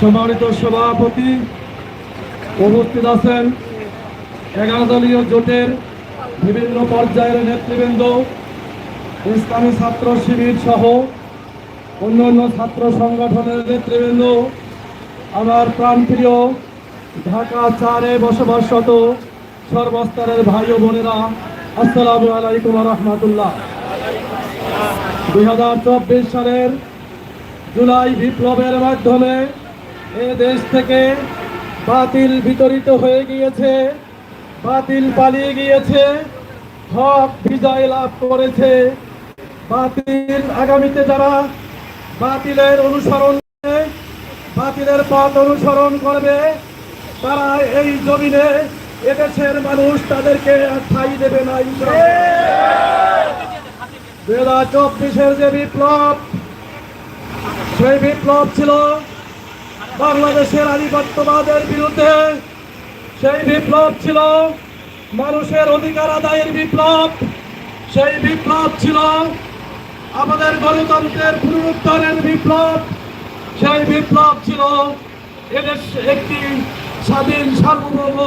সম্মানিত সভাপতি উপস্থিত আছেন এগারো দলীয় জোটের বিভিন্ন পর্যায়ের নেতৃবৃন্দ, ইসলামী ছাত্র শিবির সহ অন্যান্য ছাত্র সংগঠনের নেতৃবৃন্দ, আমার প্রাণপ্রিয় ঢাকা চারে বসবাসরত সর্বস্তরের ভাই ও বোনেরা, আসসালামু আলাইকুম রহমতুল্লাহ। দুই হাজার চব্বিশ সালের জুলাই বিপ্লবের মাধ্যমে এ দেশ থেকে বাতিল বিতরিত হয়ে গিয়েছে, বাতিল পালিয়ে গিয়েছে, হক বিজয় লাভ করেছে। বাতিল আগামীতে যারা বাতিলের অনুসরণ বাতিলের পথ অনুসরণ করবে, তারা এই জমিনে এদেশের মানুষ তাদেরকে ঠাই দেবে না দুই হাজার চব্বিশের যে বিপ্লব, সেই বিপ্লব ছিল বাংলাদেশের আধিপত্যবাদের বিরুদ্ধে সেই বিপ্লব ছিল মানুষের অধিকার আদায়ের বিপ্লব। সেই বিপ্লব ছিল আমাদের গণতন্ত্রের পুনরুদ্ধারের বিপ্লব। সেই বিপ্লব ছিল এদেশ একটি স্বাধীন সার্বভৌম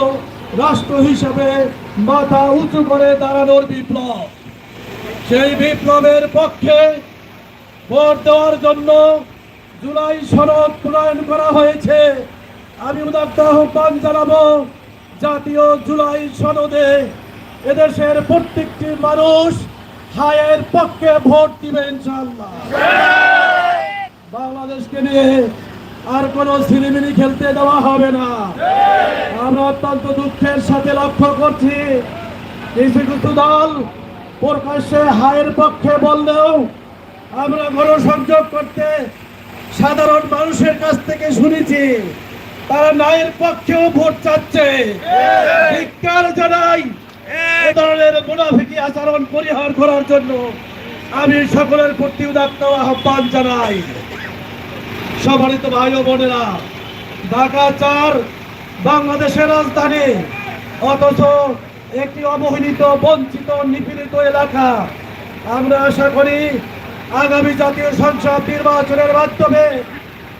রাষ্ট্র হিসেবে মাথা উঁচু করে দাঁড়ানোর বিপ্লব। সেই বিপ্লবের পক্ষে ভোট দেওয়ার জন্য জুলাই সনদ প্রণয়ন করা হয়েছে। আমি উদার্ত আহ্বান জানাব, জাতীয় জুলাই সনদে এদেশের প্রত্যেকটি মানুষ হায়ের পক্ষে ভোট দিবে ইনশাল্লাহ বাংলাদেশকে নিয়ে আর কোনো ছিলিমিলি খেলতে দেওয়া হবে না। আমরা অত্যন্ত দুঃখের সাথে লক্ষ্য করছি দল প্রকাশ্যে হায়ের পক্ষে বললেও আমরা গণসংযোগ করতে সাধারণ মানুষের কাছ থেকে শুনেছি তারা নায়ের পক্ষেও ভোট চাচ্ছে। ধিক্কার জানাই এ ধরনের মুনাফিকি আচরণ পরিহার করার জন্য আমি সকলের প্রতি উদাত্ত আহ্বান জানাই। সম্মানিত ভাই ও বোনেরা ঢাকা চার বাংলাদেশের রাজধানী অথচ একটি অবহেলিত বঞ্চিত নিপীড়িত এলাকা। আমরা আশা করি আগামী জাতীয় সংসদ নির্বাচনের মাধ্যমে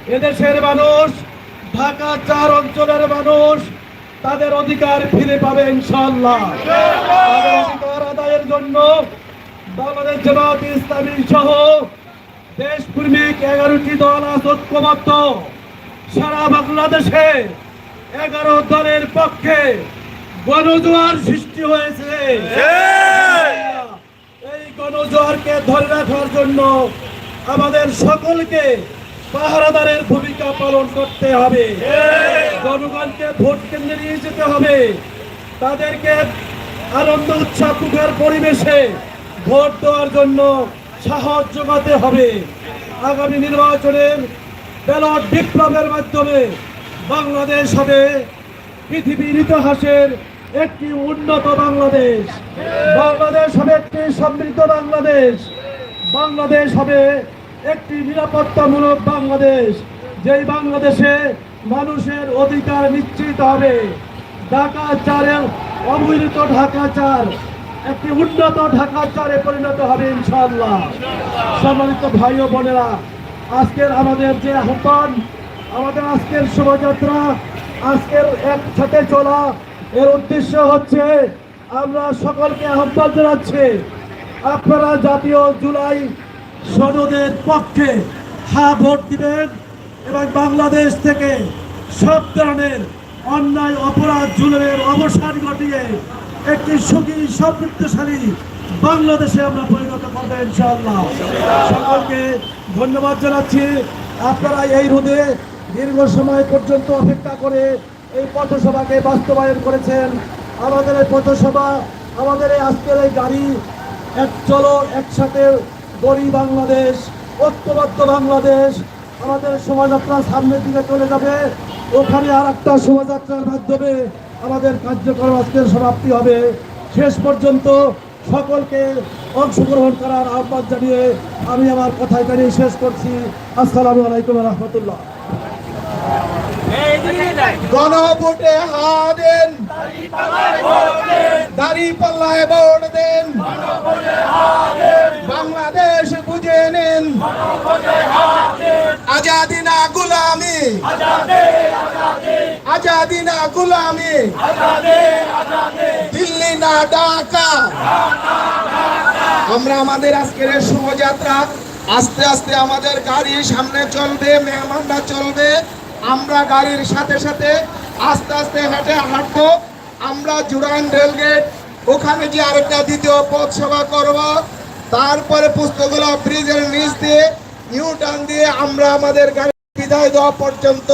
এদেশের মানুষ, ঢাকা চার অঞ্চলের মানুষ তাদের অধিকার ফিরে পাবে ইনশাল্লাহ অধিকার আদায়ের জন্য বাংলাদেশ জামাত ইসলামী সহ দেশপ্রেমিক এগারোটি দল আজ সারা বাংলাদেশে এগারো দলের পক্ষে গণজোয়ার সৃষ্টি হয়েছে। গণজোয়ারকে ধরে রাখার জন্য আমাদের সকলকে পাহারাদারের ভূমিকা পালন করতে হবে। জনগণকে ভোট কেন্দ্রে নিয়ে যেতে হবে। তাদেরকে আনন্দ মুখের পরিবেশে ভোট দেওয়ার জন্য সাহস যোগাতে হবে। আগামী নির্বাচনের ব্যালট বিপ্লবের মাধ্যমে বাংলাদেশ হবে পৃথিবীর ইতিহাসের একটি উন্নত বাংলাদেশ। বাংলাদেশ হবে একটি সমৃদ্ধ বাংলাদেশ। বাংলাদেশ হবে একটি নিরাপত্তামূলক বাংলাদেশ, যেই বাংলাদেশে মানুষের অধিকার নিশ্চিত হবে। ঢাকা চারের অবহেলিত ঢাকা চার, একটি উন্নত ঢাকা চারে পরিণত হবে ইনশাআল্লাহ। সম্মানিত ভাই ও বোনেরা, আজকের আমাদের যে আহ্বান, আমাদের আজকের শোভাযাত্রা, আজকের একসাথে চলা এর উদ্দেশ্য হচ্ছে আমরা সকলকে আহ্বান জানাচ্ছি, আপনারা জাতীয় জুলাই সনদের পক্ষে হা ভোট দিবেন এবং বাংলাদেশ থেকে সব ধরনের অন্যায়, অপরাধ জুলের অবসান ঘটিয়ে একটি সুখী, সমৃদ্ধশালী বাংলাদেশে আমরা পরিণত করব ইনশাআল্লাহ। সকলকে ধন্যবাদ জানাচ্ছি। আপনারা এই রোদে দীর্ঘ সময় পর্যন্ত অপেক্ষা করে এই পথসভাকে বাস্তবায়ন করেছেন। আমাদের এই পথসভা, আমাদের এই আজকের এই গাড়ি, এক চলো, একসাথে গড়ি বাংলাদেশ, ঐক্যবদ্ধ বাংলাদেশ, আমাদের শোভাযাত্রা সামনের দিকে চলে যাবে। ওখানে আর একটা শোভাযাত্রার মাধ্যমে আমাদের কার্যক্রম আজকের সমাপ্তি হবে। শেষ পর্যন্ত সকলকে অংশগ্রহণ করার আহ্বান জানিয়ে আমি আমার কথা এখানে শেষ করছি। আসসালামু আলাইকুম রহমতুল্লাহ। গণভোটে হা দেন। দাড়ি পাল্লায় ভোট দেন। বাংলাদেশ বুঝে নিন। আজাদি না গুলামি। আজাদি না গুলামি। দিল্লি না ঢাকা। আমরা আমাদের আজকের শোভাযাত্রা আস্তে আস্তে আমাদের গাড়ি সামনে চলবে, মেহমানরা চলবে। আমরা গাড়ির সাথে সাথে আস্তে আস্তে হেঁটে হাঁটবো। আমরা জুরাইন রেলগেট, ওখানে যে আরেকটা দ্বিতীয় পথ সেবা করব। তারপরে পুস্তকগুলো ব্রিজের নিচ দিয়ে, নিউ দিয়ে আমরা আমাদের গাড়ি বিদায় দেওয়া পর্যন্ত